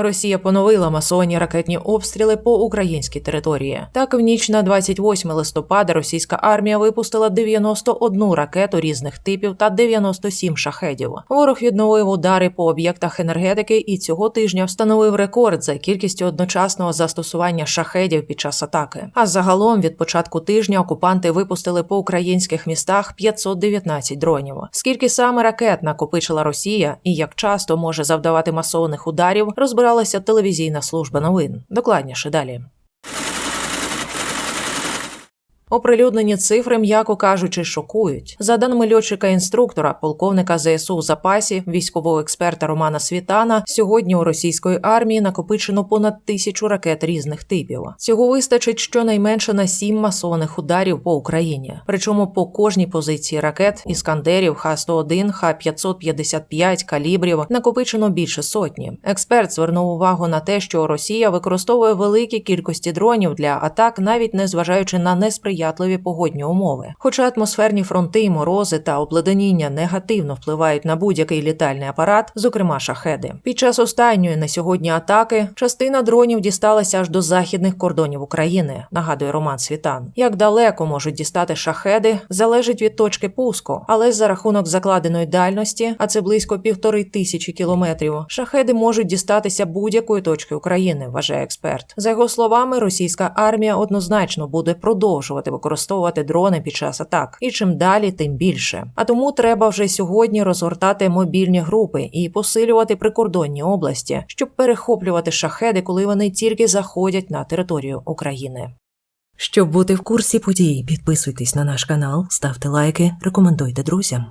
Росія поновила масовані ракетні обстріли по українській території. Так, в ніч на 28 листопада російська армія випустила 91 ракету різних типів та 97 шахедів. Ворог відновив удари по об'єктах енергетики і цього тижня встановив рекорд за кількістю одночасного застосування шахедів під час атаки. А загалом від початку тижня окупанти випустили по українських містах 519 дронів. Скільки саме ракет накопичила Росія і як часто може завдавати масованих ударів, розбиралася телевізійна служба новин. Докладніше далі. Оприлюднені цифри, м'яко кажучи, шокують. За даними льотчика-інструктора, полковника ЗСУ в запасі, військового експерта Романа Світана, сьогодні у російської армії накопичено понад тисячу ракет різних типів. Цього вистачить щонайменше на сім масованих ударів по Україні. Причому по кожній позиції ракет іскандерів Х-101, Х-555, калібрів накопичено більше сотні. Експерт звернув увагу на те, що Росія використовує великі кількості дронів для атак, навіть не зважаючи на несприятливі погодні умови. Хоча атмосферні фронти, морози та обледеніння негативно впливають на будь-який літальний апарат, зокрема шахеди. Під час останньої на сьогодні атаки частина дронів дісталася аж до західних кордонів України. Нагадує Роман Світан. Як далеко можуть дістати шахеди, залежить від точки пуску, але за рахунок закладеної дальності, а це близько півтори тисячі кілометрів, шахеди можуть дістатися будь-якої точки України, вважає експерт. За його словами, російська армія однозначно буде продовжувати використовувати дрони під час атак, і чим далі, тим більше. А тому треба вже сьогодні розгортати мобільні групи і посилювати прикордонні області, щоб перехоплювати шахеди, коли вони тільки заходять на територію України. Щоб бути в курсі подій, підписуйтесь на наш канал, ставте лайки, рекомендуйте друзям.